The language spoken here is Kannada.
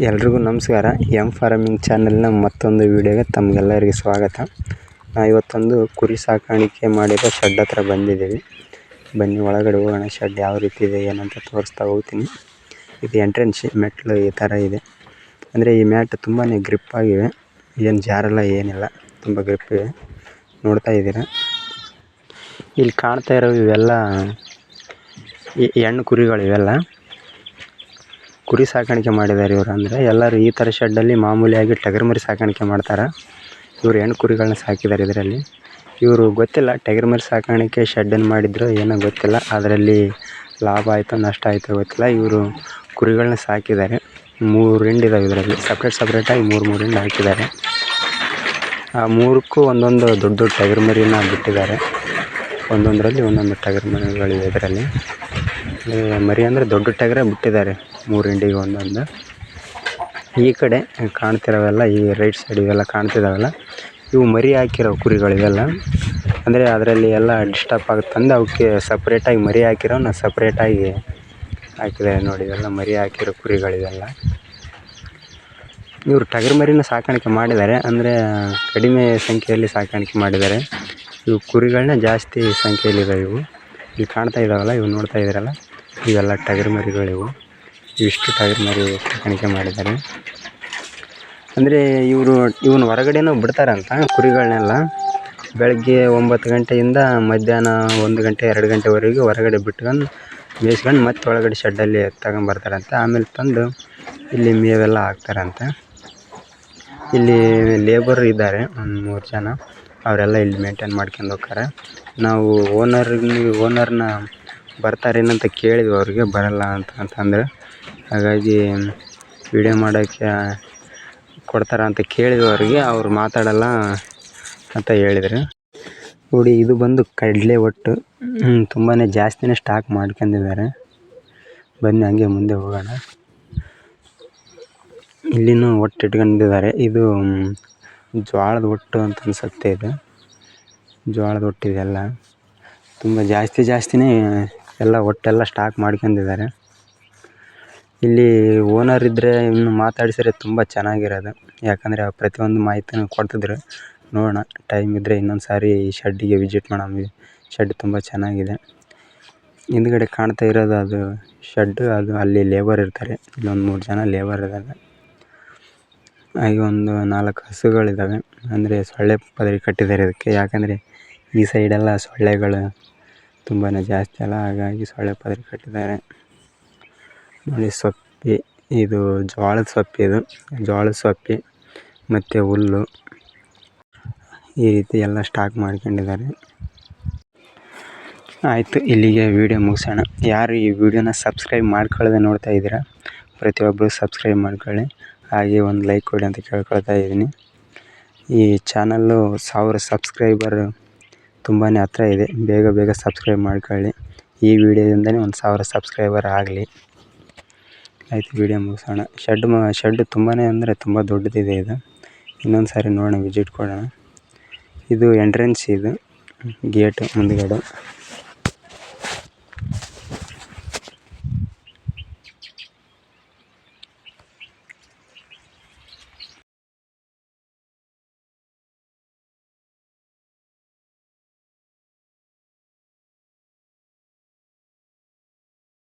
ಎಲ್ರಿಗೂ ನಮಸ್ಕಾರ. ಎಂ ಫಾರ್ಮಿಂಗ್ ಚಾನೆಲ್ನ ಮತ್ತೊಂದು ವೀಡಿಯೋಗೆ ತಮಗೆಲ್ಲರಿಗೂ ಸ್ವಾಗತ. ನಾವು ಇವತ್ತೊಂದು ಕುರಿ ಸಾಕಾಣಿಕೆ ಮಾಡಿರೋ ಶೆಡ್ ಹತ್ರ ಬಂದಿದ್ದೀವಿ. ಬನ್ನಿ, ಒಳಗಡೆ ಹೋಗೋಣ. ಶೆಡ್ ಯಾವ ರೀತಿ ಇದೆ, ಏನಂತ ತೋರಿಸ್ತಾ ಹೋಗ್ತೀನಿ. ಇದು ಎಂಟ್ರೆನ್ಸ್ ಮೆಟ್ಲು ಈ ಥರ ಇದೆ. ಅಂದರೆ ಈ ಮ್ಯಾಟ್ ತುಂಬಾ ಗ್ರಿಪ್ ಆಗಿವೆ. ಏನು ಜಾರಲ್ಲ, ಏನಿಲ್ಲ. ತುಂಬ ಗ್ರಿಪ್ ಇದೆ. ನೋಡ್ತಾ ಇದ್ದೀರಾ? ಇಲ್ಲಿ ಕಾಣ್ತಾ ಇರೋ ಇವೆಲ್ಲ ಈ ಹೆಣ್ಣು ಕುರಿಗಳು ಇವೆಲ್ಲ. ಕುರಿ ಸಾಕಾಣಿಕೆ ಮಾಡಿದ್ದಾರೆ ಇವರು ಅಂದರೆ. ಎಲ್ಲರೂ ಈ ಥರ ಶೆಡ್ಡಲ್ಲಿ ಮಾಮೂಲಿಯಾಗಿ ಟಗರು ಮರಿ ಸಾಕಾಣಿಕೆ ಮಾಡ್ತಾರೆ? ಇವರು ಹೆಣ್ಣು ಕುರಿಗಳನ್ನ ಸಾಕಿದ್ದಾರೆ ಇದರಲ್ಲಿ. ಇವರು ಗೊತ್ತಿಲ್ಲ ಟಗರು ಮರಿ ಸಾಕಾಣಿಕೆ ಶೆಡ್ಡನ್ನು ಮಾಡಿದ್ರು ಏನೋ ಗೊತ್ತಿಲ್ಲ. ಅದರಲ್ಲಿ ಲಾಭ ಆಯಿತು ನಷ್ಟ ಆಯಿತು ಗೊತ್ತಿಲ್ಲ. ಇವರು ಕುರಿಗಳನ್ನ ಸಾಕಿದ್ದಾರೆ. ಮೂರು ಹಿಂಡು ಇದಾವೆ ಇದರಲ್ಲಿ. ಸಪ್ರೇಟ್ ಸಪ್ರೇಟಾಗಿ ಮೂರು ಮೂರು ಹಿಂಡ್ ಹಾಕಿದ್ದಾರೆ. ಆ ಮೂರಕ್ಕೂ ಒಂದೊಂದು ದೊಡ್ಡ ದೊಡ್ಡ ಟಗರು ಮರಿನ ಬಿಟ್ಟಿದ್ದಾರೆ. ಒಂದೊಂದರಲ್ಲಿ ಒಂದೊಂದು ಟಗರು ಮರಿಗಳಿವೆ ಇದರಲ್ಲಿ. ಮರಿ ಅಂದರೆ ದೊಡ್ಡ ಟಗರೇ ಬಿಟ್ಟಿದ್ದಾರೆ. ಮೂರು ಹಿಂಡಿಗೆ ಒಂದೊಂದು. ಈ ಕಡೆ ಕಾಣ್ತಿರೋವೆಲ್ಲ, ಈ ರೈಟ್ ಸೈಡ್ ಇವೆಲ್ಲ ಕಾಣ್ತಿದ್ದಾವಲ್ಲ ಇವು ಮರಿ ಹಾಕಿರೋ ಕುರಿಗಳು ಇವೆಲ್ಲ. ಅಂದರೆ ಅದರಲ್ಲಿ ಎಲ್ಲ ಡಿಸ್ಟರ್ಬ್ ಆಗುತ್ತಂದು ಅವಕ್ಕೆ ಸಪ್ರೇಟಾಗಿ ಮರಿ ಹಾಕಿರೋನ ಸಪ್ರೇಟಾಗಿ ಹಾಕಿದೆ ನೋಡಿ, ಇವೆಲ್ಲ ಮರಿ ಹಾಕಿರೋ ಕುರಿಗಳಿವೆಲ್ಲ ಇವರು ಟಗರು ಮರಿನ ಸಾಕಾಣಿಕೆ ಮಾಡಿದ್ದಾರೆ, ಅಂದರೆ ಕಡಿಮೆ ಸಂಖ್ಯೆಯಲ್ಲಿ ಸಾಕಾಣಿಕೆ ಮಾಡಿದ್ದಾರೆ. ಇವು ಕುರಿಗಳನ್ನ ಜಾಸ್ತಿ ಸಂಖ್ಯೆಯಲ್ಲಿದ್ದಾವೆ ಇವು. ಇಲ್ಲಿ ಕಾಣ್ತಾ ಇದ್ದಾವಲ್ಲ ಇವು ನೋಡ್ತಾ ಇದ್ದೀರಲ್ಲ? ಇವೆಲ್ಲ ಟಗರು ಮರಿಗಳಿವು. ಇವಿಷ್ಟು ಟೈರ್ ಮರಿ ಸಾಕಾಣಿಕೆ ಮಾಡಿದ್ದಾರೆ. ಅಂದರೆ ಇವರು ಇವನ್ನ ಹೊರಗಡೆನೂ ಬಿಡ್ತಾರಂತ ಕುರಿಗಳನ್ನೆಲ್ಲ. ಬೆಳಗ್ಗೆ ಒಂಬತ್ತು ಗಂಟೆಯಿಂದ ಮಧ್ಯಾಹ್ನ ಒಂದು ಗಂಟೆ, ಎರಡು ಗಂಟೆವರೆಗೂ ಹೊರಗಡೆ ಬಿಟ್ಕೊಂಡು ಮೇಯ್ಸ್ಕೊಂಡು ಮತ್ತೆ ಒಳಗಡೆ ಶೆಡ್ಡಲ್ಲಿ ತಗೊಂಬರ್ತಾರಂತೆ. ಆಮೇಲೆ ತಂದು ಇಲ್ಲಿ ಮೇವೆಲ್ಲ ಹಾಕ್ತಾರಂತೆ. ಇಲ್ಲಿ ಲೇಬರ್ ಇದ್ದಾರೆ, ಒಂದು ಮೂರು ಜನ. ಅವರೆಲ್ಲ ಇಲ್ಲಿ ಮೇಂಟೈನ್ ಮಾಡ್ಕೊಂಡು ಹೋಗ್ತಾರೆ. ನಾವು ಓನರ್ ಓನರ್ನ ಬರ್ತಾರೇನಂತ ಕೇಳಿದ್ವಿ ಅವ್ರಿಗೆ, ಬರಲ್ಲ ಅಂತ ಅಂತಂದ್ರೆ ಹಾಗಾಗಿ ವೀಡಿಯೋ ಮಾಡೋಕ್ಕೆ ಕೊಡ್ತಾರೆ ಅಂತ ಕೇಳಿದ್ವಿ ಅವ್ರಿಗೆ, ಅವ್ರು ಮಾತಾಡಲ್ಲ ಅಂತ ಹೇಳಿದ್ರು. ನೋಡಿ, ಇದು ಬಂದು ಕಡಲೆ ಒಟ್ಟು. ತುಂಬಾ ಜಾಸ್ತಿನೇ ಸ್ಟಾಕ್ ಮಾಡ್ಕೊಂಡಿದ್ದಾರೆ. ಬನ್ನಿ, ಹಂಗೆ ಮುಂದೆ ಹೋಗೋಣ. ಇಲ್ಲಿನೂ ಒಟ್ಟು ಇಟ್ಕೊಂಡಿದ್ದಾರೆ. ಇದು ಜೋಳದ ಒಟ್ಟು ಅಂತ ಅನ್ಸುತ್ತೆ ಇದು. ಜೋಳದ ಒಟ್ಟು ಇದೆಲ್ಲ. ತುಂಬ ಜಾಸ್ತಿ, ಜಾಸ್ತಿನೇ ಎಲ್ಲ ಒಟ್ಟೆಲ್ಲ ಸ್ಟಾಕ್ ಮಾಡ್ಕೊಂಡಿದ್ದಾರೆ. ಇಲ್ಲಿ ಓನರ್ ಇದ್ದರೆ ಇನ್ನು ಮಾತಾಡಿಸಿದ್ರೆ ತುಂಬ ಚೆನ್ನಾಗಿರೋದು. ಯಾಕಂದರೆ ಪ್ರತಿಯೊಂದು ಮಾಹಿತಿನೂ ಕೊಡ್ತಿದ್ರು. ನೋಡೋಣ ಟೈಮ್ ಇದ್ದರೆ ಇನ್ನೊಂದು ಸಾರಿ ಈ ಶೆಡ್ಡಿಗೆ ವಿಸಿಟ್ ಮಾಡೋಣ. ಶೆಡ್ ತುಂಬ ಚೆನ್ನಾಗಿದೆ. ಹಿಂದ್ಗಡೆ ಕಾಣ್ತಾ ಇರೋದು ಅದು ಶೆಡ್ಡು ಅದು ಅಲ್ಲಿ ಲೇಬರ್ ಇರ್ತಾರೆ. ಇಲ್ಲೊಂದು ಮೂರು ಜನ ಲೇಬರ್ ಇದ್ದಾರೆ ಹಾಗೆ ಒಂದು ನಾಲ್ಕು ಹಸುಗಳಿದ್ದಾವೆ ಅಂದರೆ ಸೊಳ್ಳೆ ಪದರಿ ಕಟ್ಟಿದ್ದಾರೆ ಇದಕ್ಕೆ. ಯಾಕಂದರೆ ಈ ಸೈಡೆಲ್ಲ ಸೊಳ್ಳೆಗಳು ತುಂಬಾ ಜಾಸ್ತಿ ಅಲ್ಲ, ಹಾಗಾಗಿ ಸೊಳ್ಳೆ ಪದರ ಕಟ್ಟಿದ್ದಾರೆ. ನೋಡಿ ಸೊಪ್ಪಿ, ಇದು ಜೋಳದ ಸೊಪ್ಪಿ ಇದು. ಜೋಳದ ಸೊಪ್ಪಿ ಮತ್ತು ಹುಲ್ಲು. ಈ ರೀತಿ ಎಲ್ಲ ಸ್ಟಾಕ್ ಮಾಡ್ಕೊಂಡಿದ್ದಾರೆ. ಆಯಿತು, ಇಲ್ಲಿಗೆ ವಿಡಿಯೋ ಮುಗಿಸೋಣ. ಯಾರು ಈ ವಿಡಿಯೋನ ಸಬ್ಸ್ಕ್ರೈಬ್ ಮಾಡ್ಕೊಳ್ಳದೆ ನೋಡ್ತಾ ಇದ್ದೀರಾ ಪ್ರತಿಯೊಬ್ಬರು ಸಬ್ಸ್ಕ್ರೈಬ್ ಮಾಡ್ಕೊಳ್ಳಿ. ಹಾಗೆ ಒಂದು ಲೈಕ್ ಕೊಡಿ ಅಂತ ಕೇಳ್ಕೊಳ್ತಾ ಇದ್ದೀನಿ. ಈ ಚಾನಲ್ಲು ಸಾವಿರ ಸಬ್ಸ್ಕ್ರೈಬರ್ ತುಂಬಾ ಹತ್ರ ಇದೆ. ಬೇಗ ಬೇಗ ಸಬ್ಸ್ಕ್ರೈಬ್ ಮಾಡ್ಕೊಳ್ಳಿ. ಈ ವಿಡಿಯೋದಿಂದನೇ ಒಂದು ಸಾವಿರ ಸಬ್ಸ್ಕ್ರೈಬರ್ ಆಗಲಿ. ಆಯಿತು ವಿಡಿಯೋ ಮುಗಿಸೋಣ. ಶೆಡ್ ಮ ಶೆಡ್ ತುಂಬಾ ಅಂದರೆ ತುಂಬ ದೊಡ್ಡದಿದೆ ಇದು. ಇನ್ನೊಂದು ಸಾರಿ ನೋಡೋಣ ವಿಸಿಟ್ ಕೊಡೋಣ. ಇದು ಎಂಟ್ರೆನ್ಸ್ ಇದು. ಗೇಟ್ ಮುಂದುಗಡೆ.